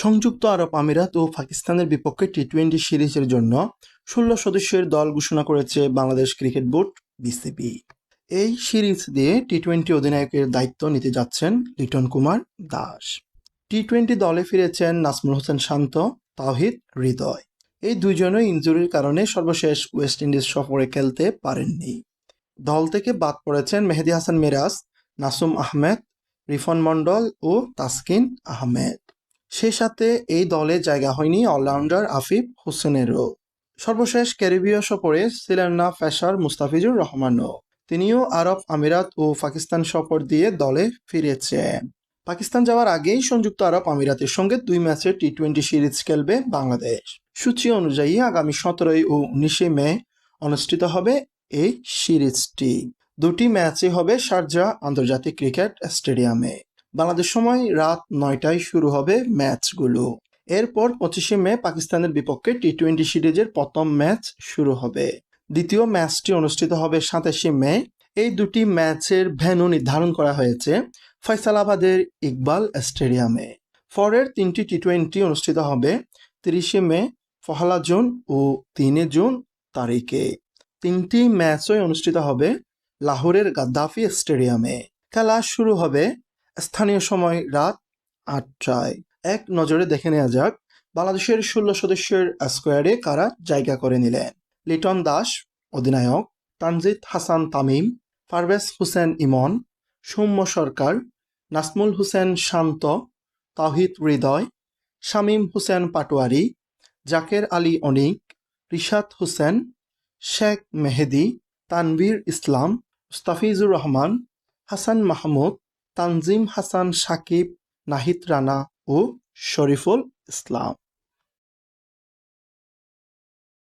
সংযুক্ত আরব আমিরাত ও পাকিস্তানের বিপক্ষে টি টোয়েন্টি সিরিজের জন্য ষোলো সদস্যের দল ঘোষণা করেছে বাংলাদেশ ক্রিকেট বোর্ড বিসিবি এই সিরিজ দিয়ে টি টোয়েন্টি অধিনায়কের দায়িত্ব নিতে যাচ্ছেন লিটন কুমার দাস। টি টোয়েন্টি দলে ফিরেছেন নাসমুল হোসেন শান্ত, তাওহিদ হৃদয়। এই দুইজনই ইনজুরির কারণে সর্বশেষ ওয়েস্ট ইন্ডিজ সফরে খেলতে পারেননি। দল থেকে বাদ পড়েছেন মেহেদি হাসান মিরাজ, নাসুম আহমেদ, রিফন মন্ডল ও তাসকিন আহমেদ। সেই সাথে এই দলে জায়গা হয়নি অলরাউন্ডার আফিফ হোসেনেরও। সর্বশেষ ক্যারিবীয় সফরে ছিলেন না ফেশার মুস্তাফিজুর রহমানও। তিনিও আরব আমিরাত ও পাকিস্তান সফর দিয়ে দলে ফিরেছেন। পাকিস্তান যাওয়ার আগেই সংযুক্ত আরব আমিরাতের সঙ্গে দুই ম্যাচের টি টোয়েন্টি সিরিজ খেলবে বাংলাদেশ। সূচি অনুযায়ী আগামী সতেরোই ও উনিশে মে অনুষ্ঠিত হবে এই সিরিজটি। দুটি ম্যাচই হবে শারজা আন্তর্জাতিক ক্রিকেট স্টেডিয়ামে। বাংলাদেশ সময় রাত নয়টায় শুরু হবে ম্যাচগুলো। এরপর পঁচিশে মে পাকিস্তানের বিপক্ষে টি টোয়েন্টি সিরিজের প্রথম ম্যাচ শুরু হবে। দ্বিতীয় ম্যাচটি অনুষ্ঠিত হবে সাতাশে মে। এই দুটি ম্যাচের ভেন্যু নির্ধারণ করা হয়েছে ফয়সালাবাদের ইকবাল স্টেডিয়ামে। পরের তিনটি টি টোয়েন্টি অনুষ্ঠিত হবে তিরিশে মে, পহেলা জুন ও তিনে জুন তারিখে। তিনটি ম্যাচই অনুষ্ঠিত হবে লাহোরের গাদ্দাফি স্টেডিয়ামে। খেলা শুরু হবে স্থানীয় সময় রাত আটটায়। এক নজরে দেখে নেওয়া যাক, বাংলাদেশের ষোলো সদস্যের স্কোয়াডে কারা জায়গা করে নিলেন। লিটন দাস, অধিনায়ক, তানজিদ হাসান তামিম পারভেজ হোসেন ইমন, সৌম্য সরকার, নাসমুল হোসেন শান্ত তাহিদ হৃদয়, শামীম হোসেন পাটোয়ারি, জাকের আলী অনিক, রিশাদ হোসেন, শেখ মেহেদি, তানভীর ইসলাম, মুস্তাফিজুর রহমান, হাসান মাহমুদ তানজিম হাসান সাকিব নাহিদ রানা ও শরীফুল ইসলাম।